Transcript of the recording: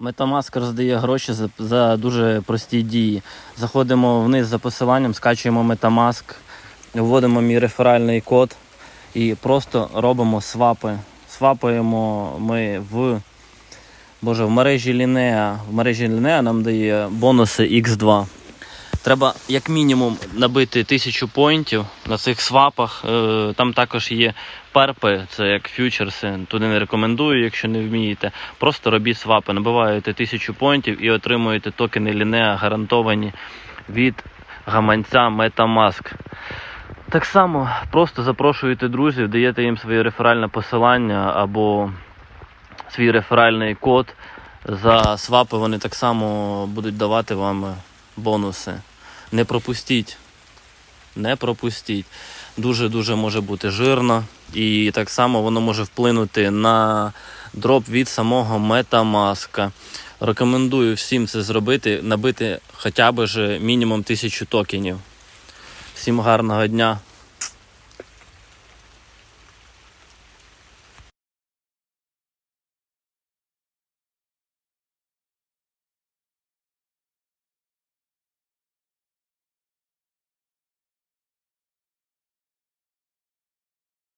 Metamask роздає гроші за, за дуже прості дії. Заходимо вниз за посиланням, скачуємо Metamask, вводимо мій реферальний код і просто робимо свапи. Свапаємо ми в, боже, в мережі Лінея В мережі Linea нам дає бонуси X2. Треба як мінімум набити тисячу поінтів на цих свапах. Е, Там також є перпи, це як фьючерси. Туди не рекомендую, якщо не вмієте. Просто робіть свапи, набиваєте тисячу поінтів і отримуєте токени Linea гарантовані від гаманця Metamask. Так само просто запрошуєте друзів, даєте їм своє реферальне посилання або свій реферальний код. За свапи вони так само будуть давати вам бонуси. Не пропустіть. Не пропустіть. Дуже-дуже може бути жирно. І так само воно може вплинути на дроп від самого метамаска. Рекомендую всім це зробити, набити хоча б мінімум тисячу токенів. Всім гарного дня.